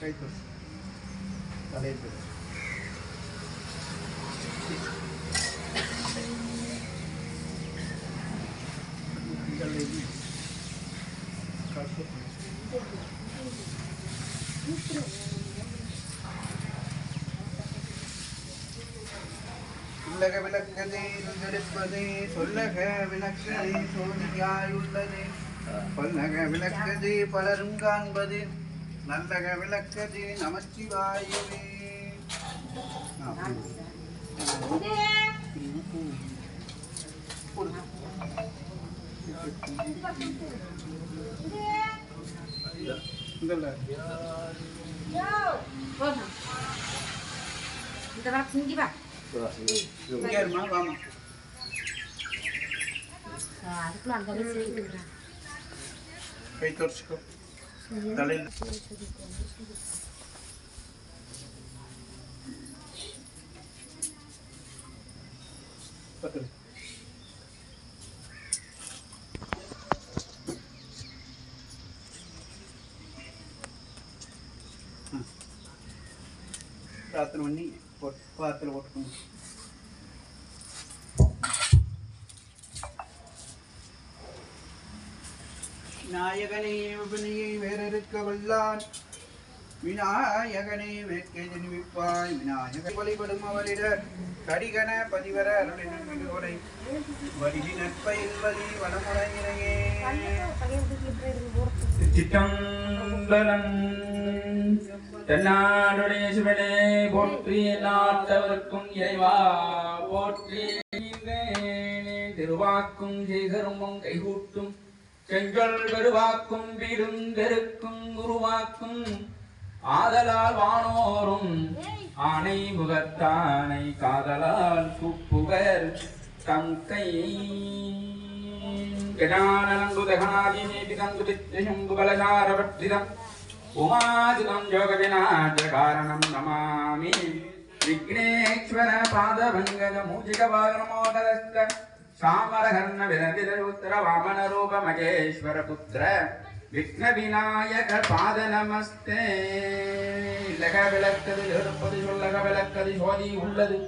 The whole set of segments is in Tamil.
கை தோசை தலையை தோசை உள்ளக விளக்கதே நுகரெடுப்பதே சொல்லக விளக்கதே சோதியாயுள்ளதே பல்லக விளக்கதே பலரும் காண்பது நல்லக விளக்கதே நமச்சிவாயவே ஆ, போடு. இந்தல்ல. இந்த வர சிங்கி வா இங்க இருமா, வாமா. அதுக்குள்ள அந்த வயசு செய்யுங்கிறான் రాత్రి అన్నీ పాత్రలు కొట్టుకున్నాం பிரார்த்தனை விபனியை வேறறுக்க வல்லான் விநாயகனே வேட்கை ஜனிவிப்பாய் விநாயகர் வழிபடும் அவரிடர் கடிகன பதிவர அருளினை வடிகி நட்பயில் வழி வடமுறையினையே சிற்றம்பலம் தென்னாடுடைய சிவனே போற்றி எல்லாத்தவர்க்கும் இறைவா. போற்றி திருவாக்கும் ஜெய்கரும்பும் கைகூட்டும் செங்கல் வெறுவாக்கும் விருந்தெருக்கும் உருவாக்கும் ஆதலால் வானோரும் ஆணை முகத்தானை காதலால் கூப்புவர் கங்கை. கஜானங்குதகனாதிநீதிதங்குதித்யசங்குபலசாரபட்சிதம் உமாஜிதம் யோகவிநாட்டகாரணம் நமாமி. விக்னேஸ்வர பாதபங்கஜ மூஜிக வாகனமோகதஸ்த சாமரகர்ண விரவிரருத்திர வாமன ரூப மகேஸ்வர புத்திர விக்ன விநாயக பாத நமஸ்தே இல்லக விளக்கது எழுப்பது சொல்லக விளக்கது சோதி உள்ளது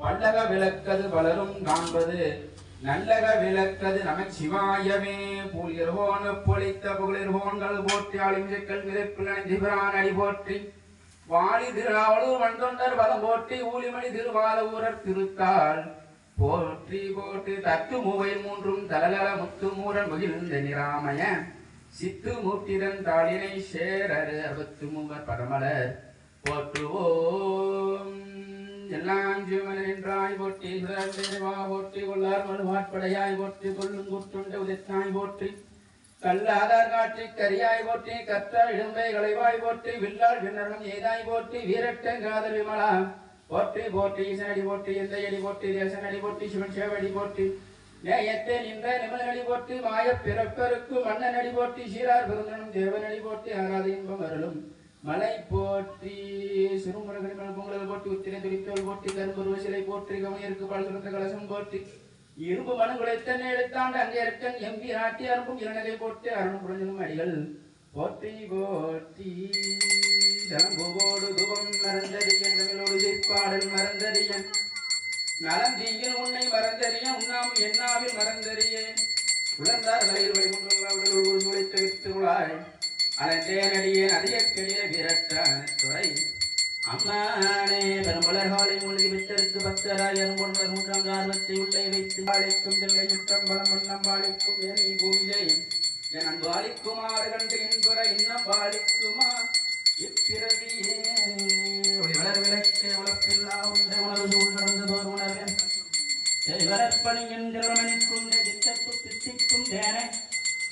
பல்லக விளக்கது பலரும் காண்பது. நல்லக விளக்கது நம சிவாயமே புலிர்வோன் பொழித்த புகழிர்வோன்கள் போற்றி ஆளுமிசைக்கள் விதைப்பில் அணிந்திபிரான் அடி போற்றி. வாழி திருநாவலூர் வந்தொண்டர் வலம் போற்றி ஊழிமணி திருவாலூரர் திருத்தாள். போற்றி போட்டு தத்து மூவை மூன்றும் தலகல முத்து மூரன் மகிழ்ந்த நிராமய. சித்து மூர்த்திதன் தாளினை சேரரு அறுபத்து மூவர் பரமலர். போற்றுவோம். எல்லாம் ஜீவனாய் போற்றி தேவா போற்றி கொள்ளார் மனுவாட்படையாய் போற்றி கொள்ளும் குற்றுண்ட உதித்தாய் போற்றி. கல்லாதார் காட்சி கரியாய் போற்றி கற்ற இடும்பை களைவாய் போற்றி வில்லால் விண்ணரம் ஏதாய் போற்றி வீரட்டன் காதல் விமலா. போற்றி போற்றி ஈசனடி போற்றி எந்தையடி போற்றி தேசனடி போற்றி சிவன் சேவடி போற்றி. நேயத்தே நின்ற நிமலனடி போற்றி மாய பிறப்பருக்கு மன்னனடி போற்றி சீரார் பெருந்தனும் தேவனடி போற்றி ஆராத இன்பம் அருளும். மலை போற்றி சிறுமுருகன் பொங்கல் போற்றி உத்திரை துடித்தோல் போற்றி கரும்புருவ சிலை போற்றி கவனியருக்கு பால் சுரத்த கலசம் போற்றி. இரும்பு மனு தன்னை எடுத்தாண்டு அங்கே இருக்கன் எம்பி நாட்டி அரும்பும் இரணகை போட்டு அருணும் புரஞ்சலும் அடிகள். போற்றி போற்றி. ஜலம்புவோடு துவம் மறந்தறியன் தமிழோடு செய்பாடல் மறந்தறியன். நலந்தீயில் உன்னை மறந்தறிய உண்ணாம் எண்ணாவில் மறந்தறியேன். உழந்தார் வரையில் வழிகொண்டுள்ள உடல் ஒரு சுளைத்து வித்துள்ளாய் அலந்தேன் அடியேன் அதிகக்கடிய விரட்டான துறை. அம்மானே பெரும்பலர்காலை மூழ்கி விட்டெடுத்து பக்தராய் அரும்பொன்பர் மூன்றாம் காரணத்தை உள்ளே வைத்து பாழைக்கும் தில்லை சுற்றம் பலம் வண்ணம் பாழைக்கும் வேணி பூமியை கண்டு இன்புற இன்னம் பாலிக்குமா? இப்பிறவியே ஒளி விளக்கே உழப்பில்லா உண்ட உணர்வு உணர்ந்ததோர் உணர்வேன் செல்வரப்பணியின் திருமணிக்கும் திட்டத்து தித்திக்கும்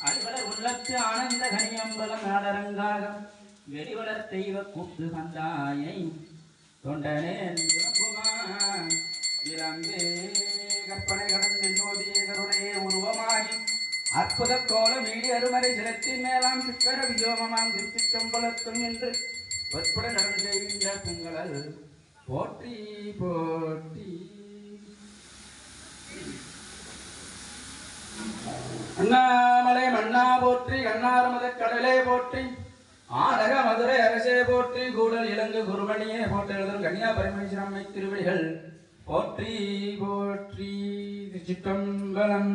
அடிவளர் உள்ளத்து ஆனந்த கனியம்பலம் நாடரங்காகம். வெடிவளர் தெய்வ கூத்து கந்தாயை தொண்டனே குமார் அற்புத கோல ஈடி அருமறை சிலத்தின் மேலாம் சிக்கர வியோகமாம் திருச்சிற்றம்பலத்தும் என்று பொற்புட நடன் செய்கின்ற பொங்கலல் போற்றி போற்றி. அண்ணாமலை மன்னா போற்றி கண்ணார் மத கடலே போற்றி. ஆனக மதுரை அரசே போற்றி கூடல் இலங்கு குருமணியே போட்டு எழுதும் கன்னியா பரமேஸ்வரம் அம்மை திருவடிகள் போற்றி போற்றி. சிற்றம்பலம்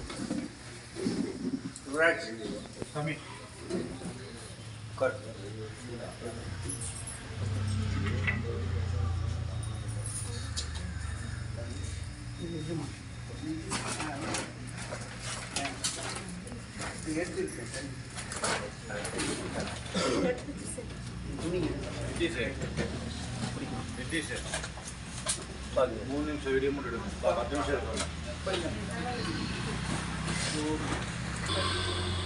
ಮೂರು ನಿಮಿಷ ವಿಡಿಯೋ ಮಾಡಿಡೋದು ಹತ್ತು ನಿಮಿಷ ಇರ್ಬೋದು Thank you.